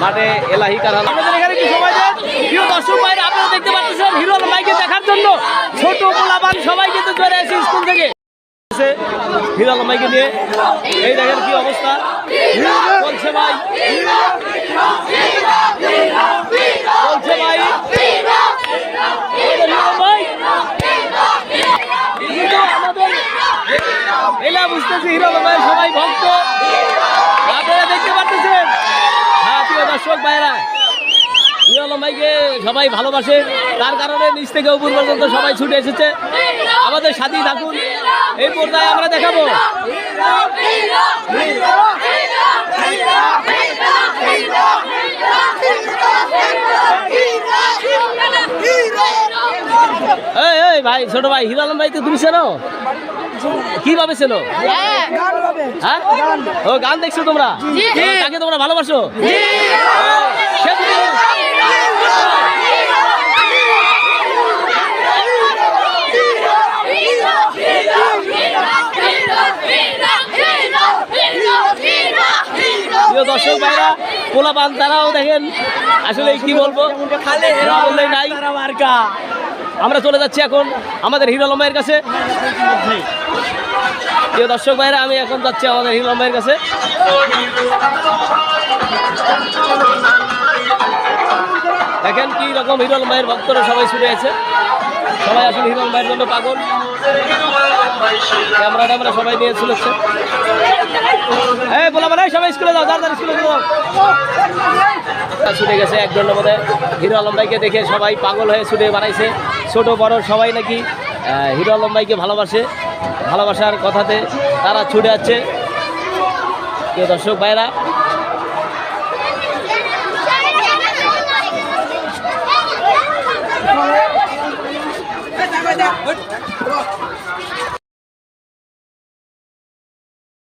মাঠে এলাহি কারণ আমাদের এখানে আপনারা দেখতে পাচ্ছেন হিরো আলম ভাইকে দেখার জন্য ছোট সবাই কিন্তু চলে স্কুল থেকে। নিয়ে, এই দেখেন কি অবস্থা। চলছে ভাই চলছে ভাই এলা বুঝতেছি হিরো আলম ভাই সবাই ভক্ত আপনারা দেখতে পাচ্ছেন হ্যাঁ প্রিয় দর্শক ভাইরা আলম ভাইকে সবাই ভালোবাসে তার কারণে নিচ থেকে উপর পর্যন্ত সবাই ছুটে এসেছে। আমাদের সাথেই থাকুন এই পর্যায়ে আমরা দেখাবো। এই এই ভাই ছোট ভাই হিরো আলম ভাই তো তুমি চেনো? কীভাবে চেনো? হ্যাঁ। ও গান দেখছ তোমরা? তাকে তোমরা ভালোবাসো? প্রিয় দর্শক ভাইরা, পোলাপান তারাও দেখেন আসলে কি বলব আমরা চলে যাচ্ছি এখন আমাদের হিরো আলমের কাছে। প্রিয় দর্শক ভাইরা, আমি এখন যাচ্ছি আমাদের হিরো আলমের কাছে। দেখেন কি রকম হিরো আলমের ভক্তরা সবাই ছুটে আছে। সবাই আসলে হিরো আলমের জন্য পাগল। ক্যামেরা ট্যামেরা সবাই নিয়ে চলেছে মানে সবাই স্কুলে যাও ছুটে গেছে মধ্যে হিরো আলম ভাইকে দেখে সবাই পাগল হয়ে ছুটে ছোট বড় সবাই নাকি হিরো আলম ভাইকে ভালোবাসে ভালোবাসার কথাতে তারা ছুটে যাচ্ছে প্রিয় দর্শক ভাইরা